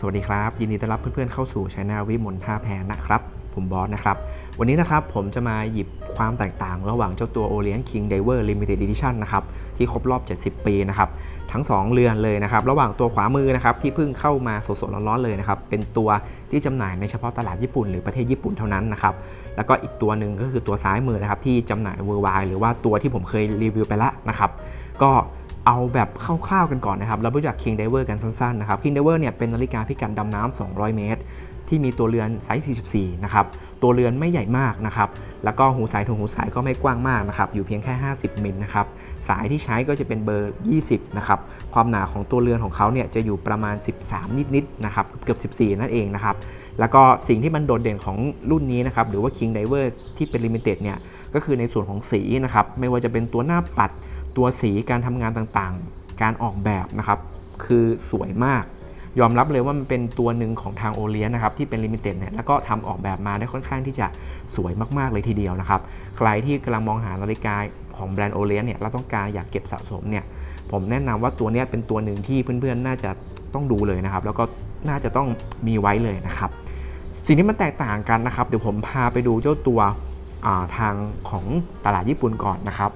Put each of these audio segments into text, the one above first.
สวัสดีครับ ยินดีต้อนรับเพื่อนๆเข้าสู่ช anel วิมลท่าแพนะครับ ผมบอสนะครับ วันนี้นะครับผมจะมาหยิบความแตกต่างระหว่างเจ้าตัว Orient King Diver Limited Edition นะครับที่ครบรอบ 70 ปีนะครับทั้ง 2 เรือนเลยนะครับระหว่างตัวขวามือนะครับที่เพิ่งเข้ามาสดๆร้อนๆเลยนะครับเป็นตัวที่จำหน่ายในเฉพาะตลาดญี่ปุ่นหรือประเทศญี่ปุ่นเท่านั้นนะครับแล้วก็อีกตัวหนึ่งก็คือตัวซ้ายมือนะครับที่จำหน่าย worldwide หรือว่าตัวที่ผมเคยรีวิวไปแล้วนะครับก็ เอาแบบคร่าวๆกันก่อนนะครับเรารู้จัก King Diver กันสั้นๆนะครับ King Diver เนี่ยเป็นนาฬิกาพิกัดดำน้ำ 200 เมตร ที่มีตัวเรือนไซส์ 44 นะครับ ตัวเรือนไม่ใหญ่มากนะครับ แล้วก็หูสายถุงหูสายก็ไม่กว้างมากนะครับ อยู่เพียงแค่ 50 มิลนะครับ สายที่ใช้ก็จะเป็นเบอร์ 20 นะครับ ความหนาของตัวเรือนของเขาเนี่ยจะอยู่ประมาณ 13 นิดๆ นะครับ เกือบ 14 นั่นเองนะครับ แล้วก็สิ่งที่มันโดดเด่นของรุ่นนี้นะครับ หรือว่า King Diver ที่เป็น Limited เนี่ย ก็คือในส่วนของสีนะครับ ไม่ว่าจะเป็นตัวหน้าปัด ตัวสีการทำงานต่างๆ การออกแบบนะครับคือสวยมาก ยอมรับเลยว่ามันเป็นตัวหนึ่งของทางโอเลียนนะครับที่เป็นลิมิเต็ดเนี่ยแล้วก็ทำออกแบบมาได้ค่อนข้างที่จะสวยมากๆเลยทีเดียวนะครับ ใครที่กำลังมองหานาฬิกาของแบรนด์โอเลียนเนี่ยแล้วต้องการอยากเก็บสะสมเนี่ยผมแนะนำว่าตัวนี้เป็นตัวหนึ่งที่เพื่อนๆ น่าจะต้องดูเลยนะครับ แล้วก็น่าจะต้องมีไว้เลยนะครับสิ่งที่มันแตกต่างกันนะครับ เดี๋ยวผมพาไปดูเจ้าตัวาทางของตลาดญี่ปุ่นก่อนนะครับ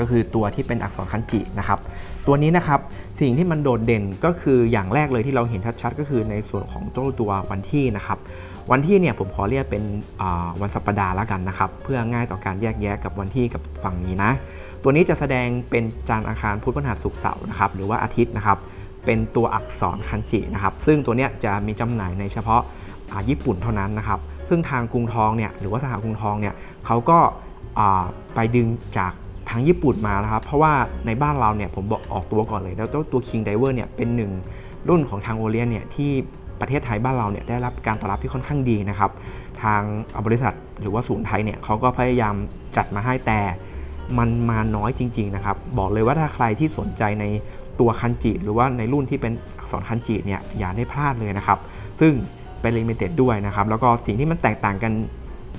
ก็คือตัวที่เป็นอักษรคันจินะครับ ตัวนี้นะครับสิ่งที่มันโดดเด่นก็คืออย่างแรกเลยที่เราเห็นชัดๆ ก็คือในส่วนของตัวตัววันที่นะครับ วันที่เนี่ยผมขอเรียกเป็นวันสัปดาห์แล้วกันนะครับ เพื่อง่ายต่อการแยกแยะกับวันที่กับฝั่งนี้นะ ตัวนี้จะแสดงเป็นจานอังคารพุธพฤหัสศุกร์เสาร์นะครับหรือว่าอาทิตย์นะครับเป็นตัวอักษรคันจินะครับ ซึ่งตัวเนี้ยจะมีจำหน่ายในเฉพาะาญี่ปุ่นเท่านั้นนะครับ ซึ่งทางกรุงทองเนี่ยหรือว่าสหกรุงทองเนี่ยเขาก็ไปดึงจาก ทางญี่ปุ่นมานะครับ เพราะว่าในบ้านเราเนี่ยผมบอกออกตัวก่อนเลยแล้วตัว King Diver เนี่ยเป็นหนึ่งรุ่นของทางโอเลียนเนี่ยที่ประเทศไทยบ้านเราเนี่ยได้รับการตอบรับที่ค่อนข้างดีนะครับ ทางบริษัทหรือว่าศูนย์ไทยเนี่ยเขาก็พยายามจัดมาให้แต่มันมาน้อยจริง ๆ นะครับ บอกเลยว่าถ้าใครที่สนใจในตัวคันจิหรือว่าในรุ่นที่เป็นอักษรคันจิเนี่ยอย่าได้พลาดเลยนะครับ ซึ่งเป็นลิมิเต็ดด้วยนะครับ แล้วก็สิ่งที่มันแตกต่างกัน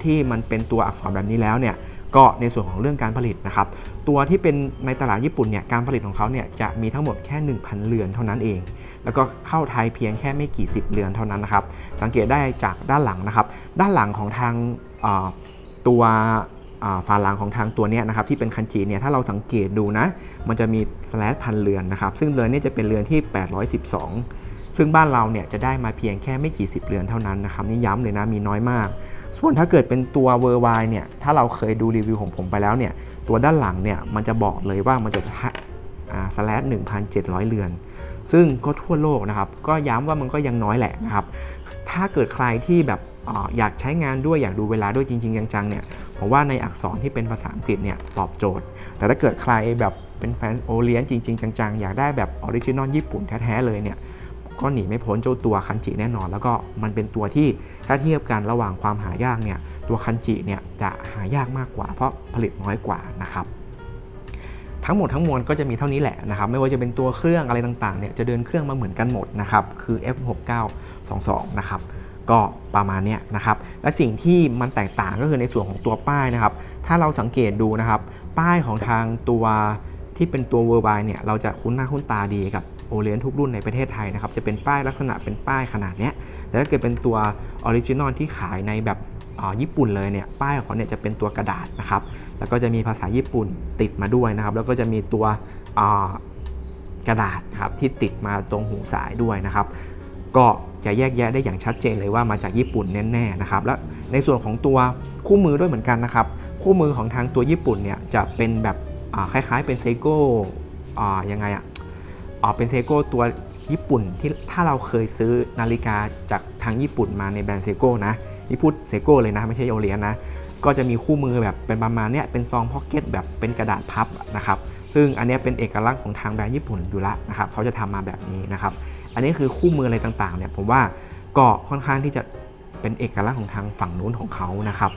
ที่มันเป็นตัวอักษรแบบนี้แล้วเนี่ย ก็ในส่วนของเรื่องการผลิตนะครับ ตัวที่เป็นในตลาดญี่ปุ่นเนี่ยการผลิตของเขาเนี่ยจะมีทั้งหมดแค่ 1,000 เรือนเท่านั้นเอง แล้วก็เข้าไทยเพียงแค่ไม่กี่สิบเรือนเท่านั้นนะครับ สังเกตได้จากด้านหลังนะครับ ด้านหลังของทางตัวฝาหลังของทางตัวเนี้ยนะครับที่เป็นคันจิเนี่ยถ้าเราสังเกตดูนะ มันจะมีสแลชพันเรือนนะครับ ซึ่งเรือนนี้จะเป็นเรือนที่ 812 ซึ่งบ้านเราเนี่ยจะได้มาเพียงแค่ไม่กี่สิบเรือนเท่านั้นนะครับนี่ย้ำเลยนะมีน้อยมาก ส่วนถ้าเกิดเป็นตัวเวอร์ไวเนี่ยถ้าเราเคยดูรีวิวของผมไปแล้วเนี่ยตัวด้านหลังเนี่ยมันจะบอกเลยว่ามันจะสแลช1,700เจ็ดร้อยเรือน ซึ่งก็ทั่วโลกนะครับ ก็ย้ำว่ามันก็ยังน้อยแหละนะครับ ถ้าเกิดใครที่แบบอาอยากใช้งานด้วยอยากดูเวลาด้วยจริง ๆ จังๆเนี่ยผมว่าในอักษรที่เป็นภาษาอังกฤษเนี่ยตอบโจทย์ แต่ถ้าเกิดใครแบบเป็นแฟนโอเลียนจริง ๆ จังๆ อยากได้แบบออริจินอลญี่ปุ่นแท้ ๆ เลยเนี่ย ก็หนีไม่พ้นเจ้าตัวคันจิแน่นอน แล้วก็มันเป็นตัวที่ถ้าเทียบกันระหว่างความหายากเนี่ยตัวคันจิเนี่ยจะหายากมากกว่า เพราะผลิตน้อยกว่านะครับทั้งหมดทั้งมวลก็จะมีเท่านี้แหละนะครับไม่ว่าจะเป็นตัวเครื่องอะไรต่างๆเนี่ยจะเดินเครื่องมาเหมือนกันหมดนะครับคือ F6922 นะครับก็ประมาณเนี้ยนะครับและสิ่งที่มันแตกต่างก็คือในส่วนของตัวป้ายนะครับถ้าเราสังเกตดูนะครับ ป้ายของทางตัวที่เป็นตัว w o r l d w i d e เนี่ยเราจะคุ้นหน้าคุ้นตาดีกับ โอเลียนทุกรุ่นในประเทศไทยนะครับจะเป็นป้ายลักษณะเป็นป้ายขนาดเนี้ยแต่ถ้าเกิดเป็นตัวออริจินอลที่ขายในแบบญี่ปุ่นเลยเนี่ยป้ายของเขาเนี่ยจะเป็นตัวกระดาษนะครับแล้วก็จะมีภาษาญี่ปุ่นติดมาด้วยนะครับ แล้วก็จะมีตัวกระดาษครับที่ติดมาตรงหูสายด้วยนะครับ ก็จะแยกแยะได้อย่างชัดเจนเลยว่ามาจากญี่ปุ่นแน่ๆนะครับและในส่วนของตัวคู่มือด้วยเหมือนกันนะครับคู่มือของทางตัวญี่ปุ่นเนี่ยจะเป็นแบบคล้ายๆเป็นเซโก้ยังไงอะ อ่าเป็นเซโก้ตัวญี่ปุ่นที่ถ้าเราเคยซื้อนาฬิกาจากทางญี่ปุ่นมาในแบรนด์เซโก้นะนี่พูดเซโก้เลยนะ ไม่ใช่โอเลียนนะ ก็จะมีคู่มือแบบเป็นประมาณเนี้ยเป็นซองพ็อกเก็ตแบบเป็นกระดาษพับนะครับ ซึ่งอันนี้เป็นเอกลักษณ์ของทางแบรนด์ญี่ปุ่นอยู่ละนะครับเขาจะทำมาแบบนี้นะครับ อันนี้คือคู่มืออะไรต่างๆเนี่ยผมว่าก็ค่อนข้างที่จะเป็นเอกลักษณ์ของทางฝั่งนู้นของเขานะครับ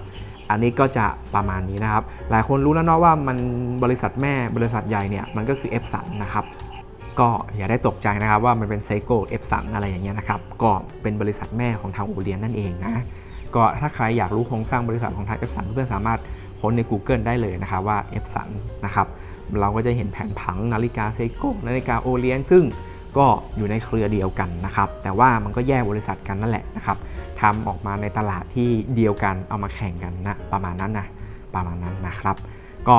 อันนี้ก็จะประมาณนี้นะครับ หลายคนรู้แล้วเนาะว่ามันบริษัทแม่บริษัทใหญ่เนี่ยมันก็คือ F สันนะครับ ก็อย่าได้ตกใจนะครับว่ามันเป็นไซโก้เอฟสันอะไรอย่างเงี้ยนะครับ ก็เป็นบริษัทแม่ของทางโอเลียนนั่นเองนะ ก็ถ้าใครอยากรู้โครงสร้างบริษัทของทาง F สันเพื่อนสามารถค้นใน Google ได้เลยนะครับว่า F สันนะครับ เราก็จะเห็นแผนผังนาฬิกาไซโก้นาฬิกาโอเลียนซึ่งก็อยู่ในเครือเดียวกันนะครับ แต่ว่ามันก็แยกบริษัทกันนั่นแหละนะครับทำออกมาในตลาดที่เดียวกันเอามาแข่งกันนะประมาณนั้นนะประมาณนั้นนะครับ ก็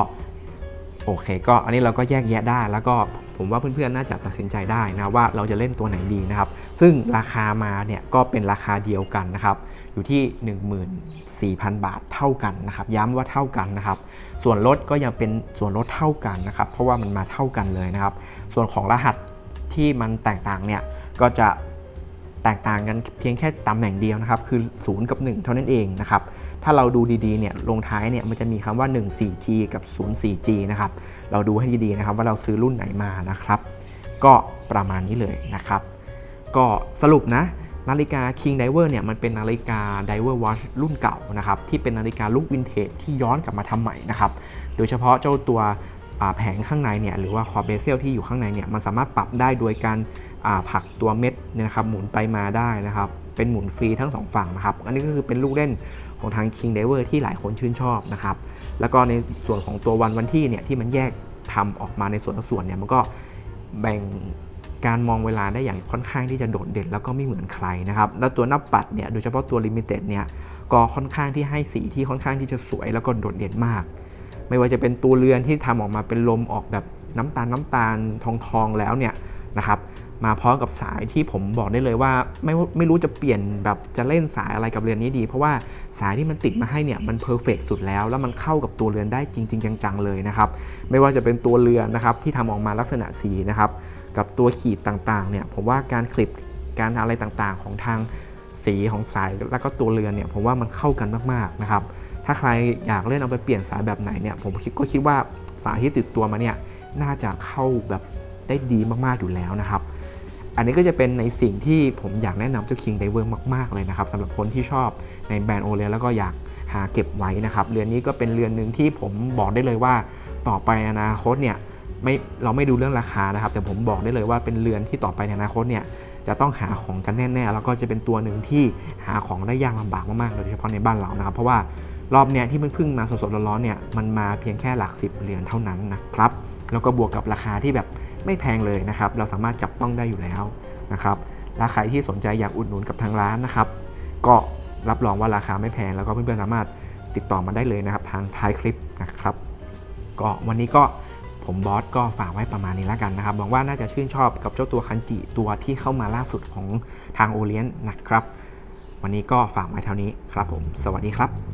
โอเค ก็อันนี้เราก็แยกแยะได้แล้วก็ผม ผมว่าเพื่อนๆน่าจะตัดสินใจได้นะว่าเราจะเล่นตัวไหนดีนะครับ ซึ่งราคามาเนี่ยก็เป็นราคาเดียวกันนะครับ อยู่ที่ 14,000 บาทเท่ากันนะครับ ย้ำว่าเท่ากันนะครับ ส่วนลดก็ยังเป็นส่วนลดเท่ากันนะครับ เพราะว่ามันมาเท่ากันเลยนะครับ ส่วนของรหัสที่มันแตกต่างเนี่ยก็จะ แตกต่างกันเพียงแค่ตำแหน่งเดียวนะครับคือ 0 กับ 1 เท่านั้นเองนะครับถ้าเราดูดีๆเนี่ยลงท้ายเนี่ยมันจะมีคำว่า 14G กับ 04G นะครับเราดูให้ดีๆนะครับว่าเราซื้อรุ่นไหนมานะครับ ก็ประมาณนี้เลยนะครับ ก็สรุปนะนาฬิกา King Diver เนี่ยมันเป็นนาฬิกา Diver Watch รุ่นเก่านะครับที่เป็นนาฬิกาลุควินเทจที่ย้อนกลับมาทำใหม่นะครับโดยเฉพาะเจ้าตัว แผงข้างในเนี่ยหรือว่าคอเบเซลที่อยู่ข้างในเนี่ยมันสามารถปรับได้โดยการผลักตัวเม็ดเนี่ยนะครับหมุนไปมาได้นะครับเป็นหมุนฟรีทั้งสองฝั่งนะครับอันนี้ก็คือเป็นลูกเล่นของทาง King Diver ที่หลายคนชื่นชอบนะครับแล้วก็ในส่วนของตัววันวันที่เนี่ยที่มันแยกทำออกมาในส่วนละส่วนเนี่ยมันก็แบ่งการมองเวลาได้อย่างค่อนข้างที่จะโดดเด่นแล้วก็ไม่เหมือนใครนะครับแล้วตัวหน้าปัดเนี่ยโดยเฉพาะตัวลิมิเต็ดเนี่ยก็ค่อนข้างที่ให้สีที่ค่อนข้างที่จะสวยแล้วก็โดดเด่นมาก ไม่ว่าจะเป็นตัวเรือนที่ทำออกมาเป็นลมออกแบบน้ำตาลน้ำตาลทองทองๆแล้วเนี่ยนะครับมาพร้อมกับสายที่ผมบอกได้เลยว่าไม่ไม่รู้จะเปลี่ยนแบบจะเล่นสายอะไรกับเรือนนี้ดี เพราะว่าสายที่มันติดมาให้เนี่ยมันเพอร์เฟกสุดแล้ว แล้วมันเข้ากับตัวเรือนได้จริง ๆ จังๆเลยนะครับไม่ว่าจะเป็นตัวเรือนนะครับที่ทำออกมาลักษณะสีนะครับกับตัวขีดต่างๆเนี่ยผมว่าการคลิปการอะไรต่างๆ ของทางสีของสายแล้วก็ตัวเรือนเนี่ยผมว่ามันเข้ากันมากๆนะครับ ถ้าใครอยากเล่นเอาไปเปลี่ยนสายแบบไหนเนี่ยผมคิดก็คิดว่าสายที่ติดตัวมาเนี่ยน่าจะเข้าแบบได้ดีมากๆอยู่แล้วนะครับ อันนี้ก็จะเป็นในสิ่งที่ผมอยากแนะนำเจ้า King Diver มาก ๆ เลยนะครับสำหรับคนที่ชอบในแบรนด์โอเลแล้วก็อยากหาเก็บไว้นะครับ เรือนนี้ก็เป็นเรือนหนึ่งที่ผมบอกได้เลยว่าต่อไปอนาคตเนี่ยไม่เราไม่ดูเรื่องราคานะครับ แต่ผมบอกได้เลยว่าเป็นเรือนที่ต่อไปในอนาคตเนี่ยจะต้องหาของกันแน่ๆ แล้วก็จะเป็นตัวหนึ่งที่หาของได้ยากลำบากมากๆ โดยเฉพาะในบ้านเรานะครับ เพราะว่า รอบเนี้ยที่มันเพิ่งมาสดๆร้อนๆเนี่ยมันมาเพียงแค่หลักสิบเหรียญเท่านั้นนะครับแล้วก็บวกกับราคาที่แบบไม่แพงเลยนะครับ เราสามารถจับต้องได้อยู่แล้วนะครับและใครที่สนใจอยากอุดหนุนกับทางร้านนะครับ ก็รับรองว่าราคาไม่แพง แล้วก็เพื่อนๆสามารถติดต่อมาได้เลยนะครับ ทางท้ายคลิปนะครับ ก็วันนี้ก็ผมบอสก็ฝากไว้ประมาณนี้แล้วกันนะครับหวังว่าน่าจะชื่นชอบกับเจ้าตัวคันจิตัวที่เข้ามาล่าสุดของทางโอเลียนนะครับ วันนี้ก็ฝากไว้เท่านี้ครับผม สวัสดีครับ